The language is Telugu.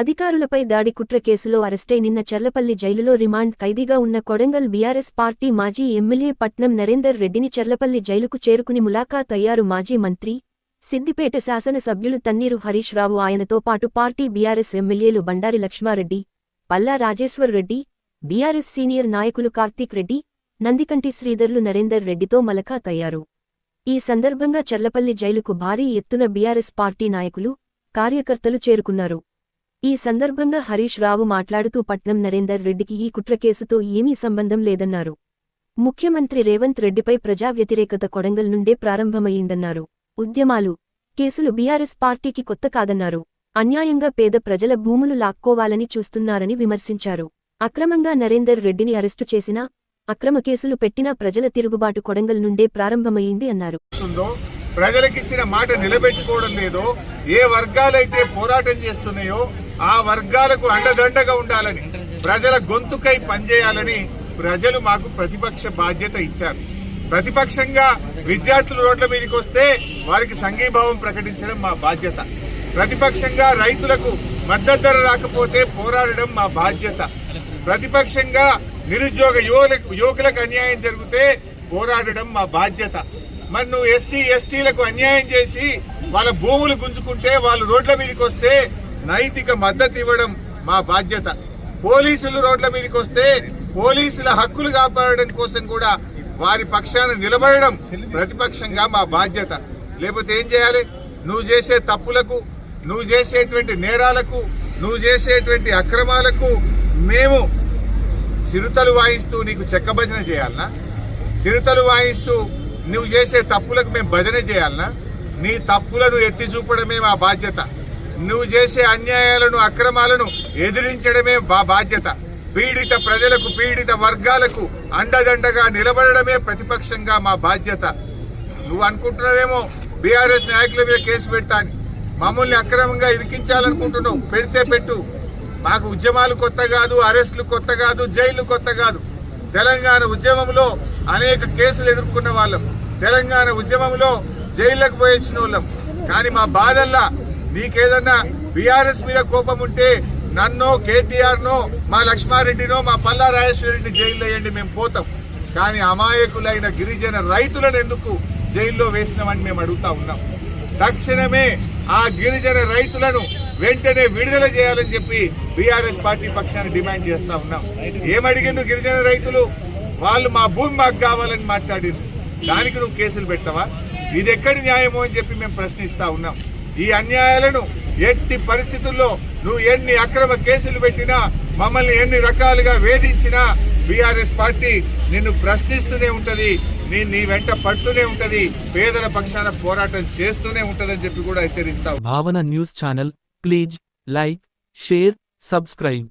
అధికారులపై దాడి కుట్ర కేసులో అరెస్టై నిన్న చర్లపల్లి జైలులో రిమాండ్ ఖైదీగా ఉన్న కొడంగల్ బీఆర్ఎస్ పార్టీ మాజీ ఎమ్మెల్యే పట్నం నరేందర్ రెడ్డిని చర్లపల్లి జైలుకు చేరుకుని ములాఖాత్ అయ్యారు మాజీ మంత్రి. సిద్దిపేట శాసనసభ్యులు తన్నీరు హరీష్ రావు ఆయనతో పాటు పార్టీ బీఆర్ఎస్ ఎమ్మెల్యేలు బండారి లక్ష్మారెడ్డి పల్లా రాజేశ్వర్ రెడ్డి బీఆర్ఎస్ సీనియర్ నాయకులు కార్తీక్ రెడ్డి నందికంటి శ్రీధర్లు నరేందర్ రెడ్డితో మలఖాత్ అయ్యారు. ఈ సందర్భంగా చర్లపల్లి జైలుకు భారీ ఎత్తున బీఆర్ఎస్ పార్టీ నాయకులు కార్యకర్తలు చేరుకున్నారు. ఈ సందర్భంగా హరీష్ రావు మాట్లాడుతూ పట్నం నరేందర్ రెడ్డికి ఈ కుట్ర కేసుతో ఏమీ సంబంధం లేదన్నారు. ముఖ్యమంత్రి రేవంత్ రెడ్డిపై ప్రజా వ్యతిరేకత కొడంగల్ నుండే ప్రారంభమయ్యిందన్నారు ఉద్యమాలు కేసులు బీఆర్ఎస్ పార్టీకి కొత్త కాదన్నారు. అన్యాయంగా పేద ప్రజల భూములు లాక్కోవాలని చూస్తున్నారని విమర్శించారు. అక్రమంగా నరేందర్ రెడ్డిని అరెస్టు చేసినా అక్రమ కేసులు పెట్టినా ప్రజల తిరుగుబాటు కొడంగల్ నుండే ప్రారంభమయ్యింది అన్నారు. ప్రజలకిచ్చిన మాట నిలబెట్టుకోవడం లేదో ఏ వర్గాలైతే పోరాటం చేస్తున్నాయో ఆ వర్గాలకు అండదండగా ఉండాలని ప్రజల గొంతుకై పనిచేయాలని ప్రజలు మాకు ప్రతిపక్ష బాధ్యత ఇచ్చారు. ప్రతిపక్షంగా విద్యార్థులు రోడ్ల మీదకి వస్తే వారికి సంఘీభావం ప్రకటించడం మా బాధ్యత. ప్రతిపక్షంగా రైతులకు మద్దతు ధర రాకపోతే పోరాడడం మా బాధ్యత. ప్రతిపక్షంగా నిరుద్యోగ యువలకు యువకులకు అన్యాయం జరిగితే పోరాడడం మా బాధ్యత. మరి నువ్వు ఎస్సీ ఎస్టీలకు అన్యాయం చేసి వాళ్ళ భూములు గుంజుకుంటే వాళ్ళు రోడ్ల మీదకి వస్తే నైతిక మద్దతు ఇవ్వడం మా బాధ్యత. పోలీసులు రోడ్ల మీదకి వస్తే పోలీసుల హక్కులు కాపాడడం కోసం కూడా వారి పక్షాన నిలబడడం ప్రతిపక్షంగా మా బాధ్యత. లేకపోతే ఏం చేయాలి? నువ్వు చేసే తప్పులకు నువ్వు చేసేటువంటి నేరాలకు నువ్వు చేసేటువంటి అక్రమాలకు మేము చిరుతలు వాయిస్తూ నీకు చెక్క భజన చేయాలనా? చిరుతలు వాయిస్తూ నువ్వు చేసే తప్పులకు మేము భజన చేయాలనా? నీ తప్పులను ఎత్తి చూపడమే మా బాధ్యత. నువ్వు చేసే అన్యాయాలను అక్రమాలను ఎదిరించడమే మా బాధ్యత. పీడిత ప్రజలకు పీడిత వర్గాలకు అండదండగా నిలబడడమే ప్రతిపక్షంగా మా బాధ్యత. నువ్వు అనుకుంటున్నావేమో బీఆర్ఎస్ నాయకుల మీద కేసు పెట్టాను మమ్మల్ని అక్రమంగా ఇరికించాలనుకుంటున్నావు. పెడితే పెట్టు. మాకు ఉద్యమాలు కొత్త కాదు అరెస్టులు కొత్త కాదు జైళ్ళు కొత్త కాదు. తెలంగాణ ఉద్యమంలో అనేక కేసులు ఎదుర్కొన్న వాళ్ళం. తెలంగాణ ఉద్యమంలో జైళ్ళకు పోయించిన వాళ్ళం. కానీ మా బాధల్లా నీకేదన్నా బీఆర్ఎస్ మీద కోపం ఉంటే నన్నో కేటీఆర్ నో మా లక్ష్మారెడ్డినో మా పల్లా రాజేశ్వరరెడ్డి జైల్లో వేయండి మేము పోతాం. కానీ అమాయకులైన గిరిజన రైతులను ఎందుకు జైల్లో వేసినామని మేము అడుగుతా ఉన్నాం. తక్షణమే ఆ గిరిజన రైతులను వెంటనే విడుదల చేయాలని చెప్పి బీఆర్ఎస్ పార్టీ పక్షాన్ని డిమాండ్ చేస్తా ఉన్నాం. ఏమడిగిండు గిరిజన రైతులు? వాళ్ళు మా భూమి మాకు కావాలని మాట్లాడింది దానికి నువ్వు కేసులు పెట్టవా? ఇది ఎక్కడి న్యాయమో అని చెప్పి మేము ప్రశ్నిస్తా ఉన్నాం. ఈ అన్యాయాలను ఎట్టి పరిస్థితుల్లో నువ్వు ఎన్ని అక్రమ కేసులు పెట్టినా మమ్మల్ని ఎన్ని రకాలుగా వేధించినా బీఆర్ఎస్ పార్టీ నిన్ను ప్రశ్నిస్తూనే ఉంటది నీ నీ వెంట పడుతూనే ఉంటది పేదల పక్షాన పోరాటం చేస్తూనే ఉంటదని చెప్పి కూడా హెచ్చరిస్తావు. Bhavana news channel please like share subscribe.